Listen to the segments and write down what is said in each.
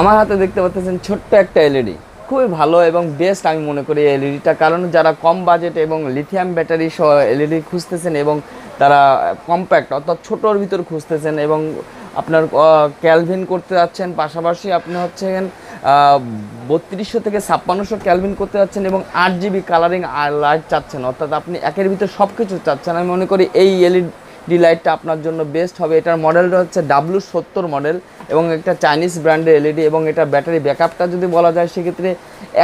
আমার হাতে দেখতে পাচ্ছেন ছোট্ট একটা এলইডি। খুবই ভালো এবং বেস্ট আমি মনে করি এলইডিটা, কারণ যারা কম বাজেট এবং লিথিয়াম ব্যাটারি সহ এলইডি খুঁজতেছেন এবং তারা কম্প্যাক্ট অর্থাৎ ছোটোর ভিতর খুঁজতেছেন এবং আপনার ক্যালভিন করতে যাচ্ছেন, পাশাপাশি আপনি হচ্ছেন বত্রিশশো থেকে ছাপ্পান্নশো ক্যালভিন করতে যাচ্ছেন এবং আট জিবি কালারিং লাইট চাচ্ছেন। অর্থাৎ আপনি একের ভিতর সব কিছু চাচ্ছেন। আমি মনে করি এই এলইডি লাইটটা আপনার জন্য বেস্ট হবে। এটার মডেলটা হচ্ছে ডাব্লু সত্তর মডেল এবং একটা চাইনিজ ব্র্যান্ডের এলইডি এবং এটা ব্যাটারি ব্যাকআপটা যদি বলা যায়, সেক্ষেত্রে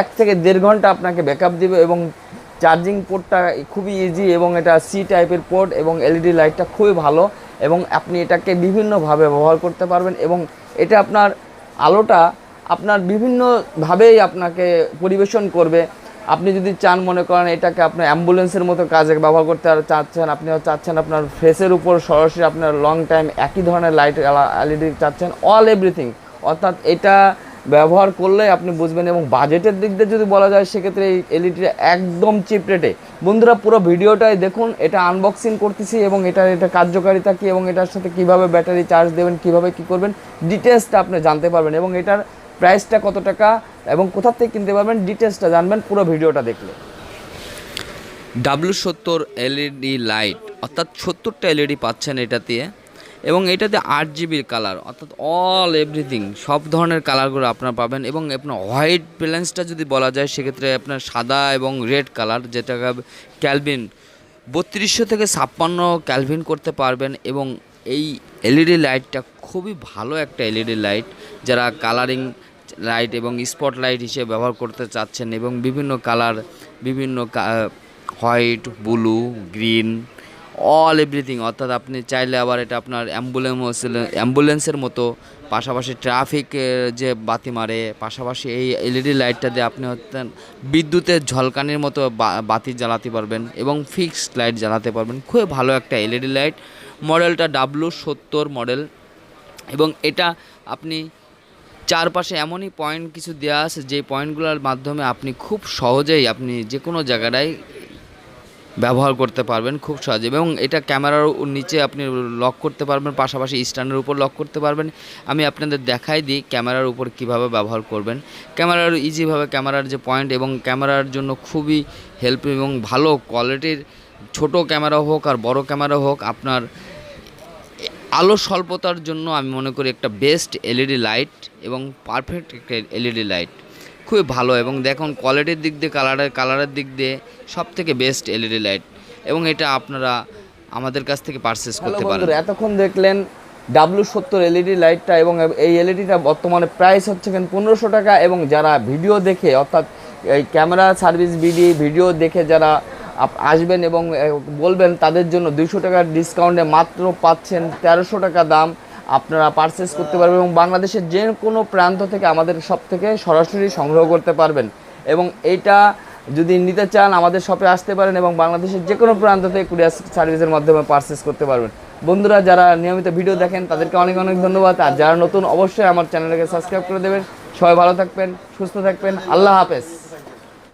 এক থেকে দেড় ঘণ্টা আপনাকে ব্যাকআপ দিবে এবং চার্জিং পোর্টটা খুবই ইজি এবং এটা সি টাইপের পোর্ট এবং এলইডি লাইটটা খুবই ভালো এবং আপনি এটাকে বিভিন্নভাবে ব্যবহার করতে পারবেন এবং এটা আপনার আলোটা আপনার বিভিন্নভাবেই আপনাকে পরিবেশন করবে আপনি যদি চান, মনে করেন এটাকে আপনার অ্যাম্বুলেন্সের মতো কাজে ব্যবহার করতে আর চাচ্ছেন, আপনি চাচ্ছেন আপনার ফেসের উপর সরাসরি আপনার লং টাইম একই ধরনের লাইট এলইডি চাচ্ছেন অল এভরিথিং অর্থাৎ এটা ব্যবহার করলে আপনি বুঝবেন এবং বাজেটের দিক দিয়ে যদি বলা যায়, সেক্ষেত্রে এই এলইডিটা একদম চিপ রেটে বন্ধুরা, পুরো ভিডিওটাই দেখুন, এটা আনবক্সিং করতেছি এবং এটার এটা কার্যকারিতা কী এবং এটার সাথে কীভাবে ব্যাটারি চার্জ দেবেন, কীভাবে কি করবেন ডিটেলসটা আপনি জানতে পারবেন এবং এটার প্রাইসটা কত টাকা এবং কোথা থেকে কিনতে পারবেন ডিটেলসটা জানবেন, পুরো ভিডিওটা দেখলে। ডাব্লু সত্তর এলইডি লাইট, অর্থাৎ সত্তরটা এলইডি পাচ্ছেন এটা দিয়ে এবং এটাতে আট জিবির কালার, অর্থাৎ অল এভরিথিং, সব ধরনের কালারগুলো আপনারা পাবেন, এবং আপনার হোয়াইট ব্যালেন্সটা যদি বলা যায়, সেক্ষেত্রে আপনার সাদা এবং রেড কালার, যেটা ক্যালভিন, বত্রিশশো থেকে ছাপ্পান্ন ক্যালভিন করতে পারবেন, এবং এই এলইডি লাইটটা খুবই ভালো একটা এলইডি লাইট, যারা কালারিং লাইট এবং স্পট লাইট হিসেবে ব্যবহার করতে চাচ্ছেন এবং বিভিন্ন কালার, বিভিন্ন white, blue, green, all everything. অর্থাৎ আপনি চাইলে আবার এটা আপনার অ্যাম্বুলেন্স, অ্যাম্বুলেন্সের মতো পাশাপাশি ট্রাফিক যে বাতি মারে, পাশাপাশি এই এলইডি লাইটটা দিয়ে আপনি হচ্ছেন বিদ্যুতের ঝলকানির মতো বাতি জ্বালাতে পারবেন এবং ফিক্সড লাইট জ্বালাতে পারবেন। খুবই ভালো একটা এলইডি লাইট। মডেলটা ডাব্লু সত্তর মডেল এবং এটা আপনি চারপাশে এমনই পয়েন্ট কিছু দেওয়া আছে, যে পয়েন্টগুলোর মাধ্যমে আপনি খুব সহজেই আপনি যে কোনো জায়গাটায় ব্যবহার করতে পারবেন খুব সহজে। এবং এটা ক্যামেরার নিচে আপনি লক করতে পারবেন, পাশাপাশি স্ট্যান্ডের উপর লক করতে পারবেন। আমি আপনাদের দেখাই দিই ক্যামেরার উপর কীভাবে ব্যবহার করবেন। ক্যামেরার ইজিভাবে ক্যামেরার যে পয়েন্ট এবং ক্যামেরার জন্য খুবই হেল্প এবং ভালো কোয়ালিটির ছোট ক্যামেরা হোক আর বড় ক্যামেরা হোক, আপনার আলো স্বল্পতার জন্য আমি মনে করি একটা বেস্ট এলইডি লাইট এবং পারফেক্ট একটা এলইডি লাইট খুবই ভালো এবং দেখুন কোয়ালিটির দিক দিয়ে কালারের কালারের দিক দিয়ে সব থেকে বেস্ট এলইডি লাইট এবং এটা আপনারা আমাদের কাছ থেকে পারচেস করতে পারেন এতক্ষণ দেখলেন ডাব্লু সত্তর এলইডি লাইটটা এবং এই এলইডিটা বর্তমানে প্রাইস হচ্ছে কেন পনেরোশো টাকা এবং যারা ভিডিও দেখে অর্থাৎ এই ক্যামেরা সার্ভিস বিডি ভিডিও দেখে যারা আসবেন এবং বলবেন তাদের জন্য দুইশো টাকার ডিসকাউন্টে মাত্র পাচ্ছেন তেরোশো টাকা দাম আপনারা পারচেস করতে পারবেন এবং বাংলাদেশের যে কোনো প্রান্ত থেকে আমাদের সব থেকে সরাসরি সংগ্রহ করতে পারবেন। এবং এইটা যদি নিতে চান, আমাদের শপে আসতে পারেন এবং বাংলাদেশের যে কোনো প্রান্ত থেকে কুরিয়ার সার্ভিসের মাধ্যমে পারচেস করতে পারবেন। বন্ধুরা, যারা নিয়মিত ভিডিও দেখেন, তাদেরকে অনেক অনেক ধন্যবাদ। আর যারা নতুন, অবশ্যই আমার চ্যানেলকে সাবস্ক্রাইব করে দেবেন। সবাই ভালো থাকবেন, সুস্থ থাকবেন। আল্লাহ হাফেজ।